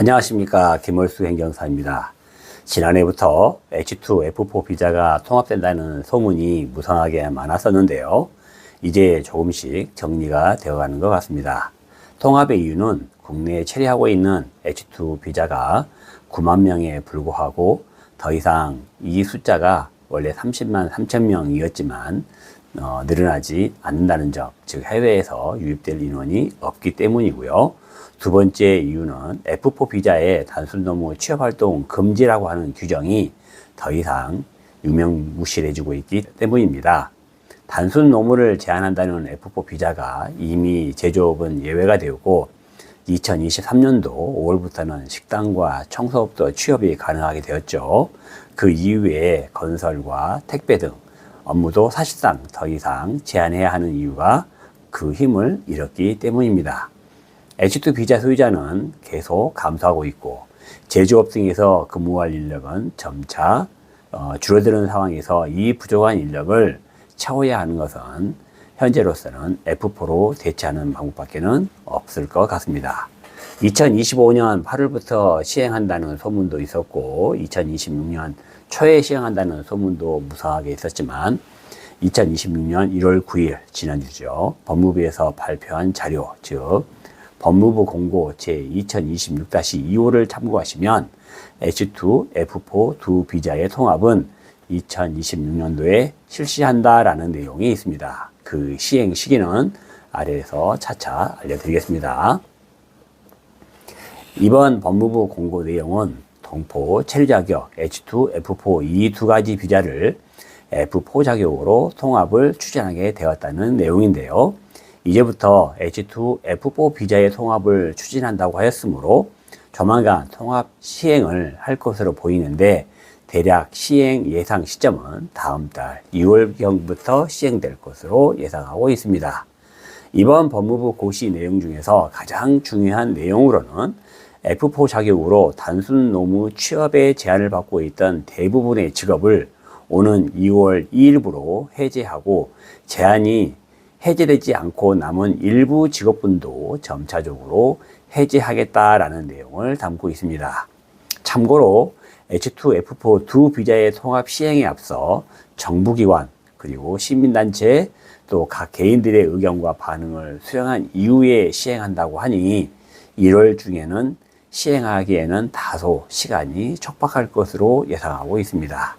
안녕하십니까 김월수 행정사입니다. 지난해부터 H2F4 비자가 통합된다는 소문이 무성하게 많았었는데요. 이제 조금씩 정리가 되어가는 것 같습니다. 통합의 이유는 국내에 체류하고 있는 H2 비자가 9만 명에 불구하고 더 이상 이 숫자가 원래 30만 3천 명이었지만 어, 늘어나지 않는다는 점, 즉 해외에서 유입될 인원이 없기 때문이고요. 두 번째 이유는 F4 비자의 단순 노무 취업 활동 금지라고 하는 규정이 더 이상 유명무실해지고 있기 때문입니다. 단순 노무를 제한한다는 F4 비자가 이미 제조업은 예외가 되었고 2023년도 5월부터는 식당과 청소업도 취업이 가능하게 되었죠. 그 이후에 건설과 택배 등 업무도 사실상 더 이상 제한해야 하는 이유가 그 힘을 잃었기 때문입니다. H2 비자 소유자는 계속 감소하고 있고 제조업 등에서 근무할 인력은 점차 어, 줄어드는 상황에서 이 부족한 인력을 채워야 하는 것은 현재로서는 F4로 대체하는 방법밖에는 없을 것 같습니다. 2025년 8월부터 시행한다는 소문도 있었고 2026년 초에 시행한다는 소문도 무성하게 있었지만 2026년 1월 9일 지난주죠. 법무부에서 발표한 자료 즉 법무부 공고 제2026-2호를 참고하시면 H2, F4 두 비자의 통합은 2026년도에 실시한다라는 내용이 있습니다. 그 시행 시기는 아래에서 차차 알려드리겠습니다. 이번 법무부 공고 내용은 동포 체류 자격 H2, F4 이 두 가지 비자를 F4 자격으로 통합을 추진하게 되었다는 내용인데요. 이제부터 H2, F4 비자의 통합을 추진한다고 하였으므로 조만간 통합 시행을 할 것으로 보이는데 대략 시행 예상 시점은 다음 달 2월경부터 시행될 것으로 예상하고 있습니다. 이번 법무부 고시 내용 중에서 가장 중요한 내용으로는 F4 자격으로 단순 노무 취업에 제한을 받고 있던 대부분의 직업을 오는 2월 2일부로 해제하고 제한이 해제되지 않고 남은 일부 직업군도 점차적으로 해제하겠다라는 내용을 담고 있습니다. 참고로 H2, F4 두 비자의 통합 시행에 앞서 정부기관 그리고 시민단체 또 각 개인들의 의견과 반응을 수령한 이후에 시행한다고 하니 1월 중에는 시행하기에는 다소 시간이 촉박할 것으로 예상하고 있습니다.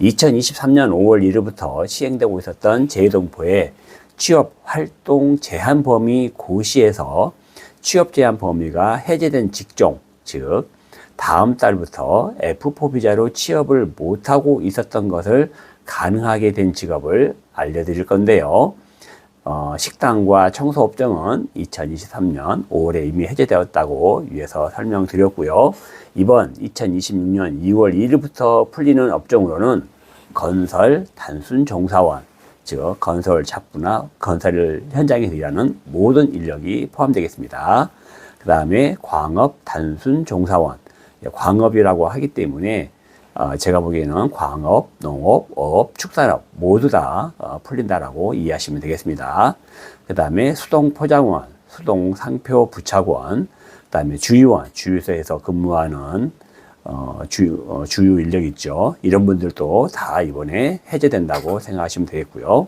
2023년 5월 1일부터 시행되고 있었던 제동포의 취업 활동 제한 범위 고시에서 취업 제한 범위가 해제된 직종, 즉 다음 달부터 F4 비자로 취업을 못하고 있었던 것을 가능하게 된 직업을 알려드릴 건데요. 어, 식당과 청소 업종은 2023년 5월에 이미 해제되었다고 위에서 설명드렸고요. 이번 2026년 2월 1일부터 풀리는 업종으로는 건설 단순 종사원, 즉 건설 작부나 건설 현장에서 일하는 모든 인력이 포함되겠습니다. 그 다음에 광업 단순 종사원, 광업이라고 하기 때문에 어, 제가 보기에는 광업, 농업, 어업, 축산업 모두 다 어, 풀린다라고 이해하시면 되겠습니다. 그 다음에 수동 포장원, 수동 상표 부착원, 그 다음에 주유원, 주유소에서 근무하는 어, 주, 어, 주유 인력 있죠. 이런 분들도 다 이번에 해제된다고 생각하시면 되겠고요.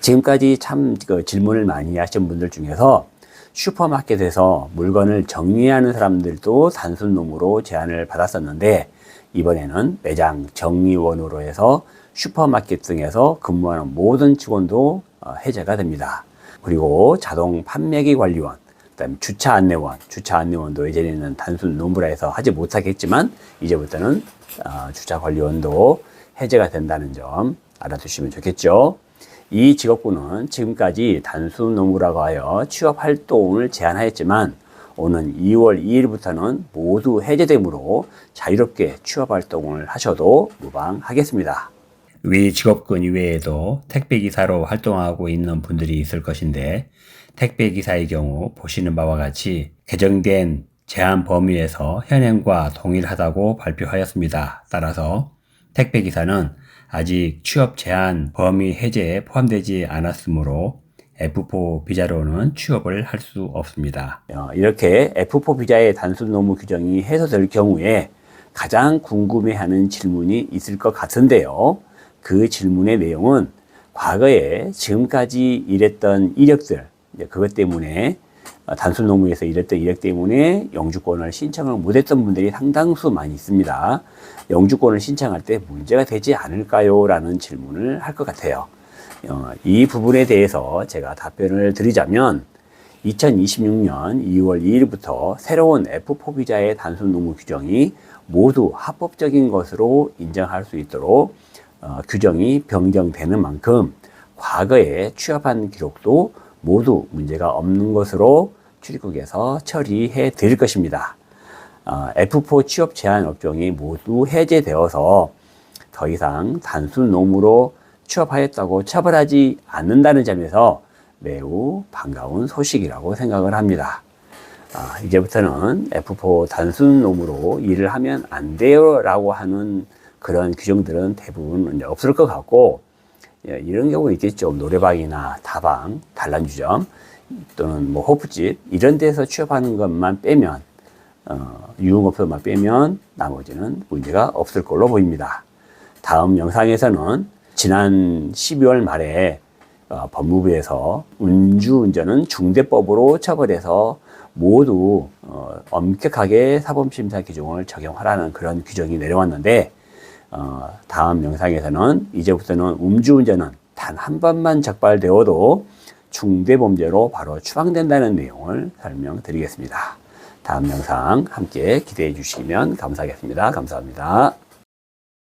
지금까지 참 그 질문을 많이 하신 분들 중에서 슈퍼마켓에서 물건을 정리하는 사람들도 단순 놈으로 제한을 받았었는데 이번에는 매장 정리원으로 해서 슈퍼마켓 등에서 근무하는 모든 직원도 어, 해제가 됩니다. 그리고 자동 판매기 관리원, 그다음에 주차 안내원, 주차 안내원도 예전에는 단순 해서 하지 못하겠지만 이제부터는 어, 주차 관리원도 해제가 된다는 점 알아두시면 좋겠죠. 이 직업군은 지금까지 단순 노무라고 하여 취업 활동을 제한하였지만 오는 2월 2일부터는 모두 해제되므로 자유롭게 취업 활동을 하셔도 무방하겠습니다. 위 직업군 이외에도 택배기사로 활동하고 있는 분들이 있을 것인데 택배기사의 경우 보시는 바와 같이 개정된 제한 범위에서 현행과 동일하다고 발표하였습니다. 따라서 택배기사는 아직 취업 제한 범위 해제에 포함되지 않았으므로 F4 비자로는 취업을 할 수 없습니다. 어, 이렇게 F4 비자의 단순 노무 규정이 해소될 경우에 가장 궁금해하는 질문이 있을 것 같은데요. 그 질문의 내용은 과거에 지금까지 일했던 이력들, 그것 때문에 어, 단순 노무에서 일했던 이력 때문에 영주권을 신청을 못했던 분들이 상당수 많이 있습니다. 영주권을 신청할 때 문제가 되지 않을까요? 라는 질문을 할 것 같아요. 어, 이 부분에 대해서 제가 답변을 드리자면 2026년 2월 2일부터 새로운 F4 비자의 단순 노무 규정이 모두 합법적인 것으로 인정할 수 있도록 어, 규정이 변경되는 만큼 과거에 취업한 기록도 모두 문제가 없는 것으로 출입국에서 처리해 드릴 것입니다. 어, F4 취업 제한 업종이 모두 해제되어서 더 이상 단순 노무로 취업하였다고 처벌하지 않는다는 점에서 매우 반가운 소식이라고 생각을 합니다. 아, 이제부터는 F4 단순 놈으로 일을 하면 안 돼요 라고 하는 그런 규정들은 대부분 없을 것 같고 예, 이런 경우 있겠죠. 노래방이나 다방, 단란주점 또는 뭐 호프집 이런 데서 취업하는 것만 빼면 어, 유흥업소만 빼면 나머지는 문제가 없을 걸로 보입니다. 다음 영상에서는 지난 12월 말에 어, 법무부에서 음주운전은 중대법으로 처벌해서 모두 어, 엄격하게 사법심사 기준을 적용하라는 그런 규정이 내려왔는데 어, 다음 영상에서는 이제부터는 음주운전은 단 한 번만 적발되어도 중대범죄로 바로 추방된다는 내용을 설명드리겠습니다. 다음 영상 함께 기대해 주시면 감사하겠습니다. 감사합니다.